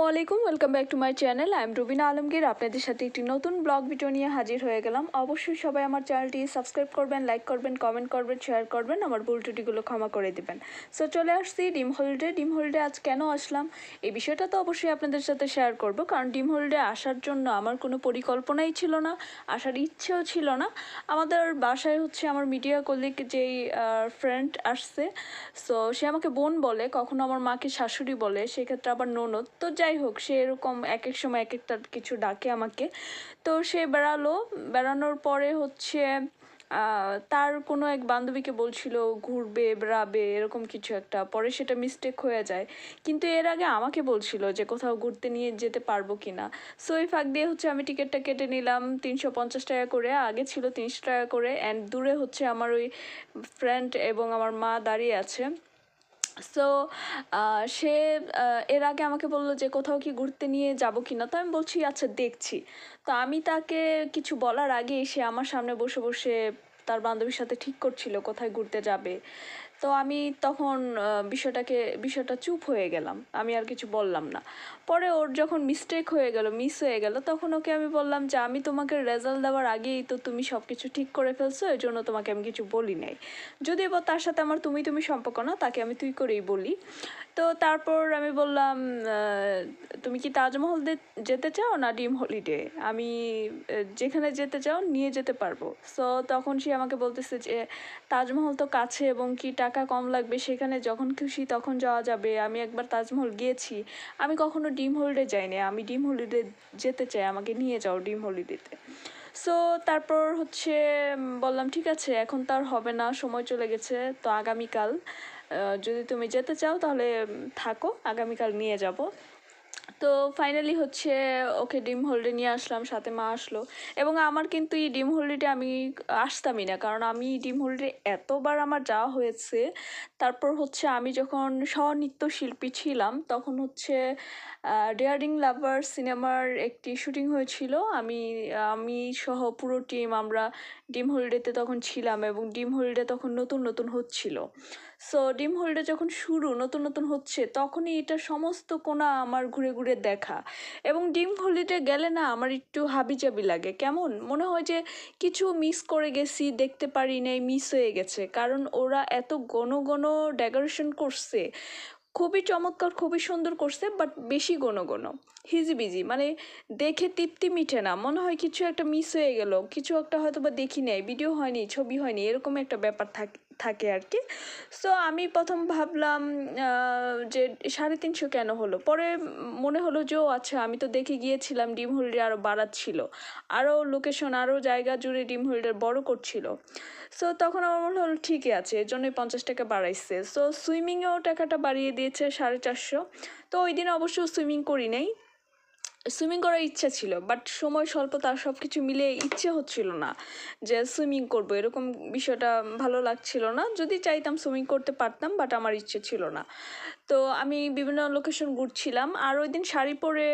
আসসালামু আলাইকুম welcome back to my channel I am Rubina Alamgir আপনাদের সাথে একটি নতুন ব্লগ ভিডিও নিয়ে হাজির হয়ে গেলাম। অবশ্যই সবাই আমার চ্যানেলটি সাবস্ক্রাইব করবেন লাইক করবেন কমেন্ট করবেন শেয়ার করবেন, আমার ভুল ত্রুটিগুলো ক্ষমা করে দেবেন। সো চলে আসছি ডিম হলিডে ডিম হলিডে আজ কেন আসলাম? এই বিষয়টা তো অবশ্যই আপনাদের সাথে শেয়ার করব, কারণ ডিম হলিডে আসার জন্য আমার কোনো পরিকল্পনাই ছিল না, আসার ইচ্ছেও ছিল না। আমাদের বাসায় হচ্ছে আমার মিডিয়া কলিগ যেই ফ্রেন্ড আসছে সো সে আমাকে বোন বলে, কখনো আমার মাকে শাশুড়ি বলে, সেক্ষেত্রে আবার ননদ। তো যাই হোক, সে এরকম এক এক সময় এক একটা কিছু ডাকে আমাকে। তো সে বেড়ালো। বেড়ানোর পরে হচ্ছে তার কোনো এক বান্ধবীকে বলছিল, ঘুরবে, বেড়াবে, এরকম কিছু একটা। পরে সেটা মিস্টেক হয়ে যায়। কিন্তু এর আগে আমাকে বলছিল যে, কোথাও ঘুরতে নিয়ে যেতে পারব কি না? সো এই ফাঁক দিয়ে হচ্ছে আমি টিকিটটা কেটে নিলাম তিনশো পঞ্চাশ টাকা করে। আগে ছিল তিনশো টাকা করে। অ্যান্ড দূরে হচ্ছে আমার ওই ফ্রেন্ড এবং আমার মা দাঁড়িয়ে আছে। সো সে এর আগে আমাকে বলল যে কোথাও কি ঘুরতে নিয়ে যাব কি না তো আমি বলছি আচ্ছা দেখছি। তো আমি তাকে কিছু বলার আগেই সে আমার সামনে বসে বসে তার বান্ধবীর সাথে ঠিক করছিল কোথায় ঘুরতে যাবে। তো আমি তখন বিষয়টাকে, বিষয়টা চুপ হয়ে গেলাম। আমি আর কিছু বললাম না। পরে ওর যখন মিস্টেক হয়ে গেল মিস হয়ে গেল, তখন ওকে আমি বললাম যে, আমি তোমাকে রেজাল্ট দেওয়ার আগেই তো তুমি সব কিছু ঠিক করে ফেলছো এই জন্য তোমাকে আমি কিছু বলি নাই। যদি এবার তার সাথে আমার তুমি তুমি সম্পর্ক না, তাকে আমি তুই করেই বলি। তো তারপর আমি বললাম তুমি কি তাজমহল যেতে চাও না ডিম হলিডে আমি যেখানে যেতে চাও নিয়ে যেতে পারব। সো তখন সে আমাকে বলতেছে যে, তাজমহল তো কাছে এবং কি টাকা কম লাগবে সেখানে? যখন খুশি তখন যাওয়া যাবে। আমি একবার তাজমহল গিয়েছি। আমি কখনো ডিম হলিডে যাইনি। আমি ডিম হলিডে যেতে চাই। আমাকে নিয়ে যাও ডিম হলিডেতে। সো, তারপর হচ্ছে বললাম, ঠিক আছে, এখন তো আর হবে না, সময় চলে গেছে, তো আগামীকাল যদি তুমি যেতে চাও তাহলে থাকো, আগামীকাল নিয়ে যাব। তো ফাইনালি হচ্ছে ওকে ডিম হোল্ডে নিয়ে আসলাম, সাথে মা আসলো। এবং আমার কিন্তু এই ডিম হোল্ডে আমি আসতামই না, কারণ আমি ডিম হোল্ডে এতবার আমার যাওয়া হয়েছে। তারপর হচ্ছে আমি যখন স্বনৃত্য শিল্পী ছিলাম, তখন হচ্ছে ডেয়ারিং লাভার সিনেমার একটি শুটিং হয়েছিল। আমি আমি সহ পুরো টিম আমরা ডিম হোল্ডেতে তখন ছিলাম এবং ডিম হোল্ডে তখন নতুন নতুন হচ্ছিল। সো ডিম হোল্ডে যখন শুরু, নতুন নতুন হচ্ছে, তখনই এটা সমস্ত কোনা আমার ঘুরে ঘুরে দেখা। এবং ডিম হোলিডে গেলে না আমার একটু হাবিজাবি লাগে। কেমন? মনে হয় যে কিছু মিস করে গেছি, দেখতে পারি নাই মিস হয়ে গেছে। কারণ ওরা এত ঘন ঘন ডেকোরেশন করছে। খুবই চমৎকার, খুবই সুন্দর করছে বাট বেশি ঘন ঘন হিজিবিজি মানে দেখে তৃপ্তি মিঠে না, মনে হয় কিছু একটা মিস হয়ে গেল, কিছু একটা হয়তো বা দেখি নাই ভিডিও হয়নি, ছবি হয়নি, এরকম একটা ব্যাপার থাকে থাকে আর কি সো আমি প্রথম ভাবলাম যে সাড়ে তিনশো কেন হলো? পরে মনে হলো যে, ও আচ্ছা আমি তো দেখে গিয়েছিলাম, ডিম হোল্ডে আরও বাড়াচ্ছিল আরও লোকেশন আরও জায়গা জুড়ে ডিম হোল্ডার বড় করছিল। সো তখন আমার মনে হলো ঠিকই আছে এর জন্যই পঞ্চাশ টাকা বাড়াইছে। সো সুইমিংয়েও টাকাটা বাড়িয়ে দিয়েছে সাড়ে চারশো। তো ওই দিন অবশ্য সুইমিং করি নাই। সুইমিং করার ইচ্ছা ছিল বাট সময় স্বল্পতা সব কিছু মিলে ইচ্ছে হচ্ছিল না যে সুইমিং করব। এরকম বিষয়টা ভালো লাগছিল না। যদি চাইতাম সুইমিং করতে পারতাম বাট আমার ইচ্ছে ছিল না। তো আমি বিভিন্ন লোকেশন ঘুরছিলাম। আর ওই দিন শাড়ি পরে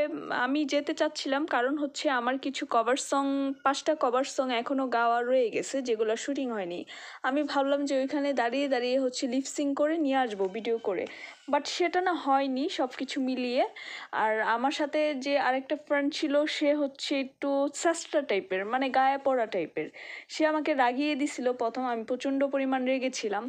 আমি যেতে চাচ্ছিলাম, কারণ হচ্ছে আমার কিছু কভার সং পাঁচটা কভার সং এখনও গাওয়া রয়ে গেছে, যেগুলো শুটিং হয়নি। আমি ভাবলাম যে ওইখানে দাঁড়িয়ে দাঁড়িয়ে হচ্ছে লিপসিং করে নিয়ে আসব ভিডিও করে। বাট সেটা না হয়নি সব কিছু মিলিয়ে। আর আমার সাথে যে আরেকটা ফ্রেন্ড ছিল, সে হচ্ছে একটু সাস্টা টাইপের মানে গায়ে পড়া টাইপের সে আমাকে রাগিয়ে দিছিল, প্রথম আমি প্রচণ্ড পরিমাণ রেগেছিলাম।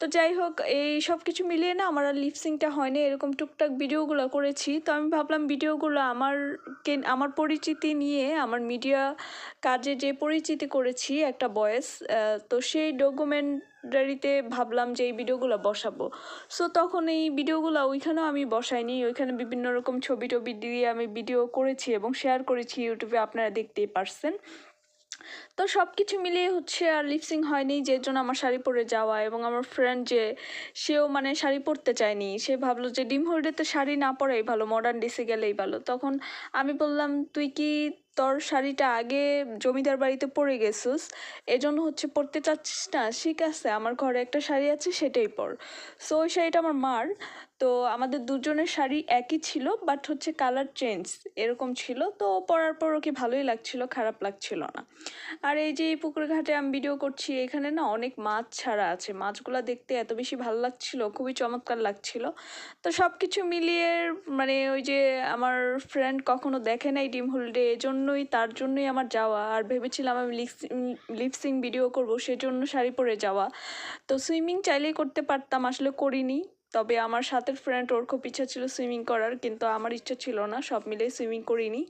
তো যাই হোক, এই সব কিছু মিলিয়ে না আমার আর লিপসিংটা হয়নি, এরকম টুকটাক ভিডিওগুলো করেছি। তো আমি ভাবলাম ভিডিওগুলো আমারকে আমার পরিচিতি নিয়ে, আমার মিডিয়া কাজে যে পরিচিতি করেছি একটা বয়েস তো সেই ডকুমেন্টারিতে ভাবলাম যে এই ভিডিওগুলো বসাবো। সো তখন এই ভিডিওগুলো ওইখানেও আমি বসাইনি। ওইখানে বিভিন্ন রকম ছবি টবি দিয়ে আমি ভিডিও করেছি এবং শেয়ার করেছি ইউটিউবে আপনারা দেখতেই পারছেন। তো সব কিছু মিলিয়ে হচ্ছে আর লিপসিং হয়নি, যে জন্য আমার শাড়ি পরে যাওয়া এবং আমার ফ্রেন্ড যে, সেও মানে শাড়ি পরতে চায়নি। সে ভাবলো যে, ডিম হোল্ডেতে শাড়ি না পরাই ভালো মডার্ন ড্রেসে গেলেই ভালো। তখন আমি বললাম, তুই কি তোর শাড়িটা আগে জমিদার বাড়িতে পরে গেছিস, এজন্য হচ্ছে পরতে চাচ্ছিস না, ঠিক আছে, আমার ঘরে একটা শাড়ি আছে সেটাই পর। সো ওই শাড়িটা আমার মার, তো আমাদের দুজনের শাড়ি একই ছিল বাট হচ্ছে কালার চেঞ্জ এরকম ছিল, তো পরার পর ওকে ভালোই লাগছিল, খারাপ লাগছিল না। আর এই যে এই পুকুর ঘাটে আমি ভিডিও করছি, এখানে না অনেক মাছ ছাড়া আছে, মাছগুলো দেখতে এত বেশি ভালো লাগছিল, খুবই চমৎকার লাগছিল। তো সব কিছু মিলিয়ে মানে ওই যে আমার ফ্রেন্ড কখনো দেখে নাই ডিম হলিডে এজন্যই তার জন্যই আমার যাওয়া। আর ভেবেছিলাম আমি লিপসিং ভিডিও করব, সেজন্য শাড়ি পরে যাওয়া। তো সুইমিং চাইলেই করতে পারতাম, আসলে করিনি। তবে আমার সাথের ফ্রেন্ড ওর খুব ইচ্ছা ছিল সুইমিং করার, কিন্তু আমার ইচ্ছা ছিল না, সব মিলে সুইমিং করিনি।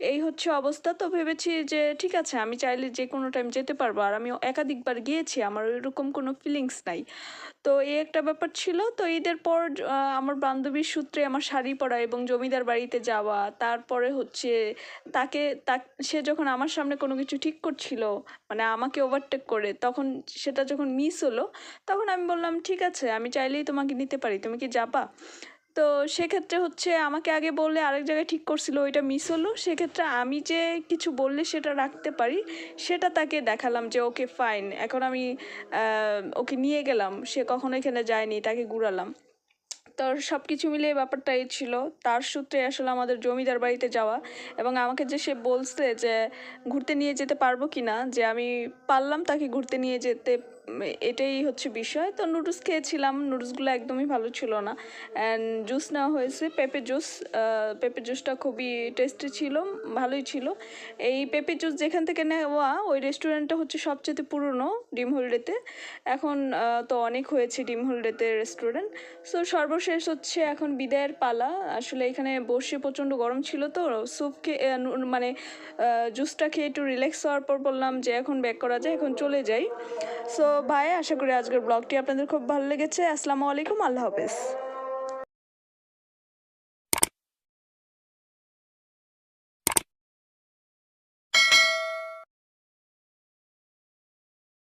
এই হচ্ছে অবস্থা। তো ভেবেছি যে, ঠিক আছে, আমি চাইলে যে কোনো টাইম যেতে পারব। আর আমি একাধিকবার গিয়েছি, আমার ওইরকম কোনো ফিলিংস নাই। তো এই একটা ব্যাপার ছিল। তো ঈদের পর আমার বান্ধবীর সূত্রে আমার শাড়ি পরা এবং জমিদার বাড়িতে যাওয়া, তারপরে হচ্ছে তাকে, তা, সে যখন আমার সামনে কোনো কিছু ঠিক করছিল মানে আমাকে ওভারটেক করে, তখন সেটা যখন মিস হলো, তখন আমি বললাম, ঠিক আছে, আমি চাইলেই তোমাকে নিতে পারি। তুমি কি যাবা? তো সেক্ষেত্রে হচ্ছে আমাকে আগে বললে আরেক জায়গায় ঠিক করছিল ওইটা মিস হলো। সেক্ষেত্রে আমি যে কিছু বললে সেটা রাখতে পারি, সেটা তাকে দেখালাম যে, ওকে ফাইন এখন আমি ওকে নিয়ে গেলাম, সে কখনো এখানে যায়নি, তাকে ঘুরালাম। তো সব কিছু মিলিয়ে ব্যাপারটা এই ছিল। তার সূত্রে আসলে আমাদের জমিদার বাড়িতে যাওয়া এবং আমাকে যে সে বলছে যে, ঘুরতে নিয়ে যেতে পারব কি না যে আমি পারলাম তাকে ঘুরতে নিয়ে যেতে এটাই হচ্ছে বিষয়। তো নুডলস খেয়েছিলাম নুডলসগুলো একদমই ভালো ছিল না। অ্যান্ড জুস নেওয়া হয়েছে। পেঁপে জুস পেঁপে জুসটা খুবই টেস্টি ছিল, ভালোই ছিল। এই পেঁপে জুস যেখান থেকে নেওয়া, ওই রেস্টুরেন্টটা হচ্ছে সবচেয়ে পুরনো ডিম হলডেতে এখন তো অনেক হয়েছে ডিম হলডেতে রেস্টুরেন্ট সো সর্বশেষ হচ্ছে এখন বিদায়ের পালা। আসলে এখানে বসে প্রচণ্ড গরম ছিল তো। স্যুপ খেয়ে মানে জুসটা খেয়ে একটু রিল্যাক্স হওয়ার পর বললাম যে এখন ব্যাক করা যায়, এখন চলে যাই। সো ভাই আশা করি আজকের ব্লগটি আপনাদের খুব ভালো লেগেছে। আসসালামু আলাইকুম আল্লাহ হাফেজ।